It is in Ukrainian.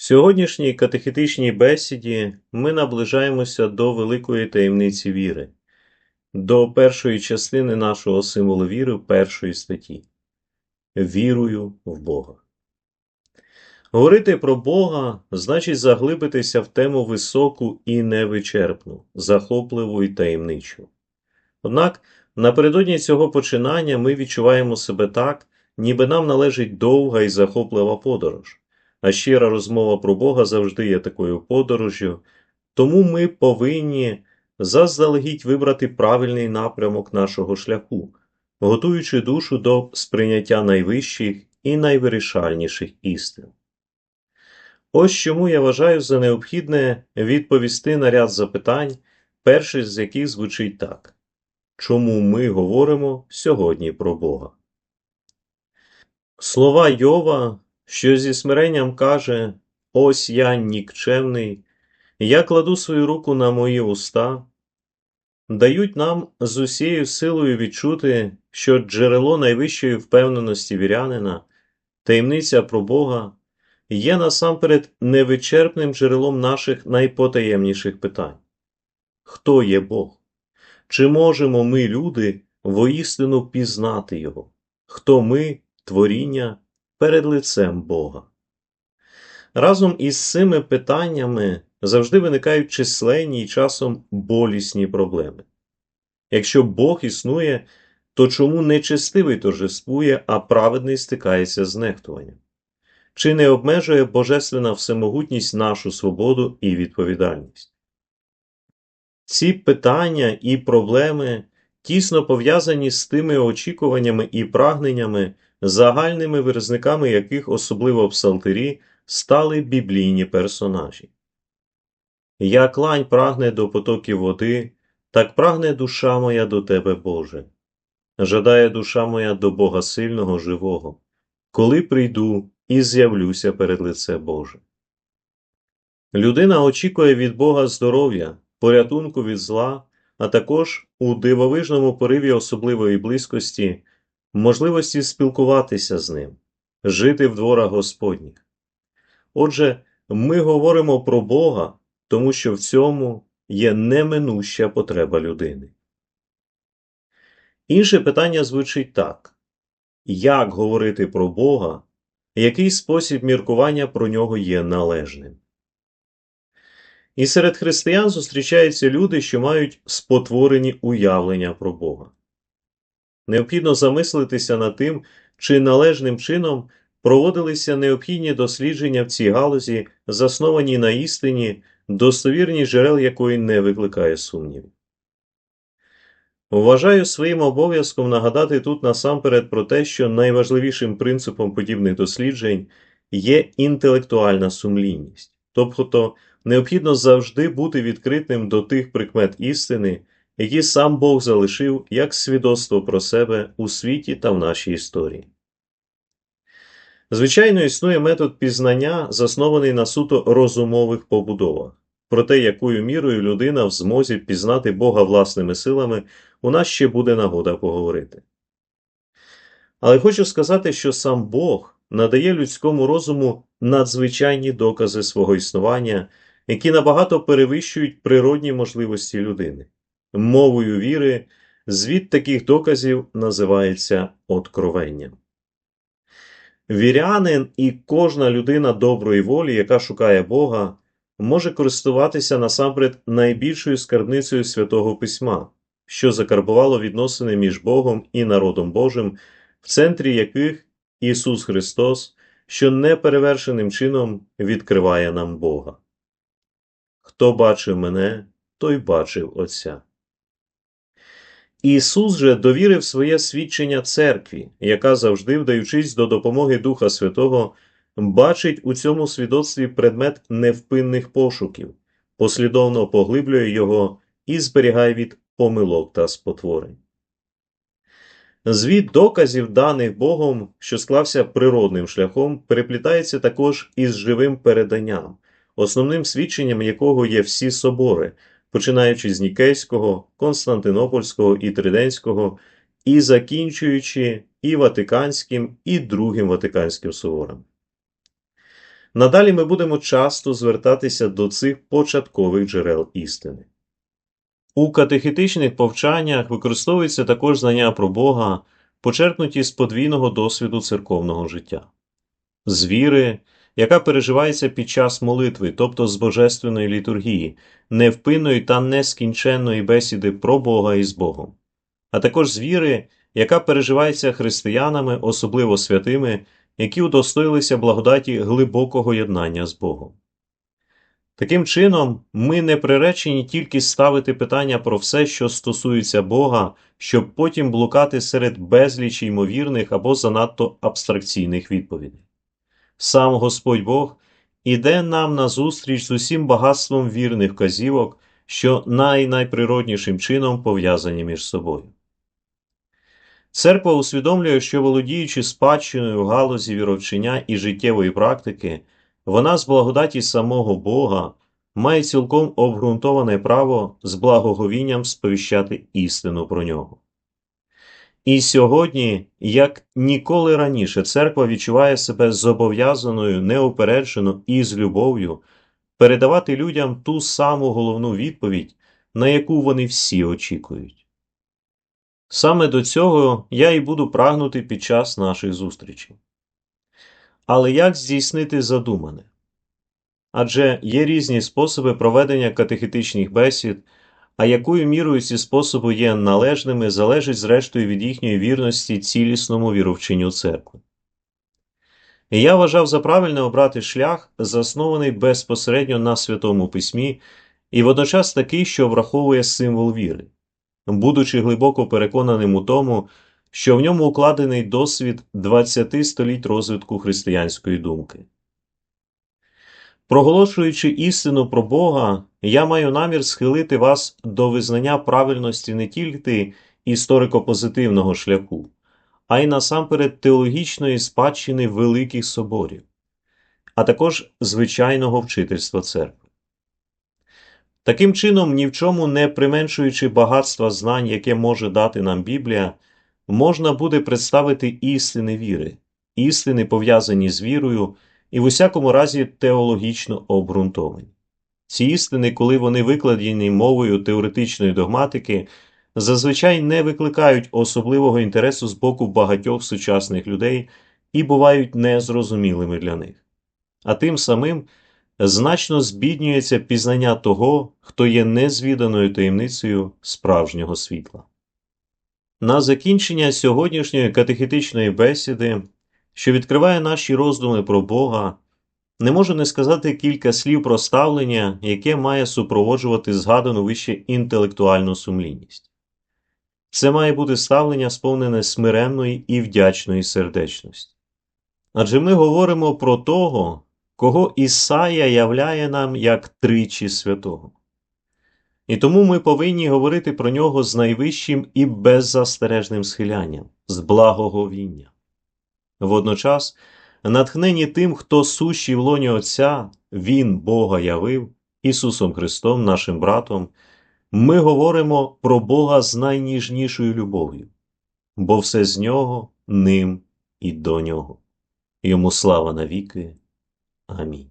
В сьогоднішній катехетичній бесіді ми наближаємося до великої таємниці віри, до першої частини нашого символу віри першої статті. Вірую в Бога. Говорити про Бога значить заглибитися в тему високу і невичерпну, захопливу і таємничу. Однак напередодні цього починання ми відчуваємо себе так, ніби нам належить довга і захоплива подорож. А щира розмова про Бога завжди є такою подорожжю, тому ми повинні заздалегідь вибрати правильний напрямок нашого шляху, готуючи душу до сприйняття найвищих і найвирішальніших істин. Ось чому я вважаю за необхідне відповісти на ряд запитань, перший з яких звучить так: Чому ми говоримо сьогодні про Бога? Слова Йова що зі смиренням каже: Ось я нікчемний, я кладу свою руку на мої уста, дають нам з усією силою відчути, що джерело найвищої впевненості вірянина, таємниця про Бога, є насамперед невичерпним джерелом наших найпотаємніших питань. Хто є Бог? Чи можемо ми, люди, воістину пізнати Його? Хто ми, творіння? Перед лицем Бога. Разом із цими питаннями завжди виникають численні і часом болісні проблеми. Якщо Бог існує, то чому нечестивий торжествує, а праведний стикається з нехтуванням? Чи не обмежує Божественна всемогутність нашу свободу і відповідальність? Ці питання і проблеми тісно пов'язані з тими очікуваннями і прагненнями, загальними виразниками яких, особливо в Псалтирі, стали біблійні персонажі. Як лань прагне до потоків води, так прагне душа моя до тебе, Боже. Жадає душа моя до Бога сильного, живого, коли прийду і з'явлюся перед лице Боже. Людина очікує від Бога здоров'я, порятунку від зла, а також у дивовижному пориві особливої близькості можливості спілкуватися з ним, жити в дворах Господніх. Отже, ми говоримо про Бога, тому що в цьому є неминуща потреба людини. Інше питання звучить так: як говорити про Бога, який спосіб міркування про нього є належним? І серед християн зустрічаються люди, що мають спотворені уявлення про Бога. Необхідно замислитися над тим, чи належним чином проводилися необхідні дослідження в цій галузі, засновані на істині, достовірність джерел якої не викликає сумнівів. Вважаю своїм обов'язком нагадати тут насамперед про те, що найважливішим принципом подібних досліджень є інтелектуальна сумлінність, тобто необхідно завжди бути відкритим до тих прикмет істини, які сам Бог залишив як свідоцтво про себе у світі та в нашій історії. Звичайно, існує метод пізнання, заснований на суто розумових побудовах. Про те, якою мірою людина в змозі пізнати Бога власними силами, у нас ще буде нагода поговорити. Але хочу сказати, що сам Бог надає людському розуму надзвичайні докази свого існування, які набагато перевищують природні можливості людини мовою віри, звід таких доказів називається откровенням. Вірянин і кожна людина доброї волі, яка шукає Бога, може користуватися насамперед найбільшою скарбницею святого Письма, що закарбувало відносини між Богом і народом Божим, в центрі яких Ісус Христос, що неперевершеним чином відкриває нам Бога. Хто бачив мене, той бачив Отця. Ісус же довірив своє свідчення церкві, яка завжди, вдаючись до допомоги Духа Святого, бачить у цьому свідоцтві предмет невпинних пошуків, послідовно поглиблює його і зберігає від помилок та спотворень. Звіт доказів, даних Богом, що склався природним шляхом, переплітається також із живим переданням, основним свідченням якого є всі собори, починаючи з Нікейського, Константинопольського і Триденського, і закінчуючи і Ватиканським, і Другим Ватиканським собором. Надалі ми будемо часто звертатися до цих початкових джерел істини. У катехетичних повчаннях використовується також знання про Бога, почерпнуті з подвійного досвіду церковного життя, з віри, яка переживається під час молитви, тобто з божественної літургії, невпинної та нескінченної бесіди про Бога і з Богом, а також з віри, яка переживається християнами, особливо святими, які удостоїлися благодаті глибокого єднання з Богом. Таким чином, ми не приречені тільки ставити питання про все, що стосується Бога, щоб потім блукати серед безлічі ймовірних або занадто абстракційних відповідей. Сам Господь Бог іде нам назустріч з усім багатством вірних вказівок, що най-найприроднішим чином пов'язані між собою. Церква усвідомлює, що володіючи спадщиною в галузі віровчення і життєвої практики, вона з благодаті самого Бога має цілком обґрунтоване право з благоговінням сповіщати істину про нього. І сьогодні, як ніколи раніше, церква відчуває себе зобов'язаною неупереджено і з любов'ю передавати людям ту саму головну відповідь, на яку вони всі очікують. Саме до цього я і буду прагнути під час наших зустрічей. Але як здійснити задумане? Адже є різні способи проведення катехетичних бесід, а якою мірою ці способи є належними, залежить зрештою від їхньої вірності цілісному віровченню церкви. Я вважав за правильне обрати шлях, заснований безпосередньо на Святому Письмі, і водночас такий, що враховує символ віри, будучи глибоко переконаним у тому, що в ньому укладений досвід 20 століть розвитку християнської думки. Проголошуючи істину про Бога, я маю намір схилити вас до визнання правильності не тільки історико-позитивного шляху, а й насамперед теологічної спадщини великих соборів, а також звичайного вчительства церкви. Таким чином, ні в чому не применшуючи багатства знань, яке може дати нам Біблія, можна буде представити істини віри, істини пов'язані з вірою і в усякому разі теологічно обґрунтовані. Ці істини, коли вони викладені мовою теоретичної догматики, зазвичай не викликають особливого інтересу з боку багатьох сучасних людей і бувають незрозумілими для них. А тим самим значно збіднюється пізнання того, хто є незвіданою таємницею справжнього світла. На закінчення сьогоднішньої катехетичної бесіди що відкриває наші роздуми про Бога, не можу не сказати кілька слів про ставлення, яке має супроводжувати згадану вище інтелектуальну сумлінність. Це має бути ставлення, сповнене смиренної і вдячної сердечності. Адже ми говоримо про того, кого Ісая являє нам як тричі святого. І тому ми повинні говорити про нього з найвищим і беззастережним схилянням, з благоговінням. Водночас, натхнені тим, хто сущий в лоні Отця, Він Бога явив, Ісусом Христом, нашим братом, ми говоримо про Бога з найніжнішою любов'ю, бо все з Нього, ним і до Нього. Йому слава навіки. Амінь.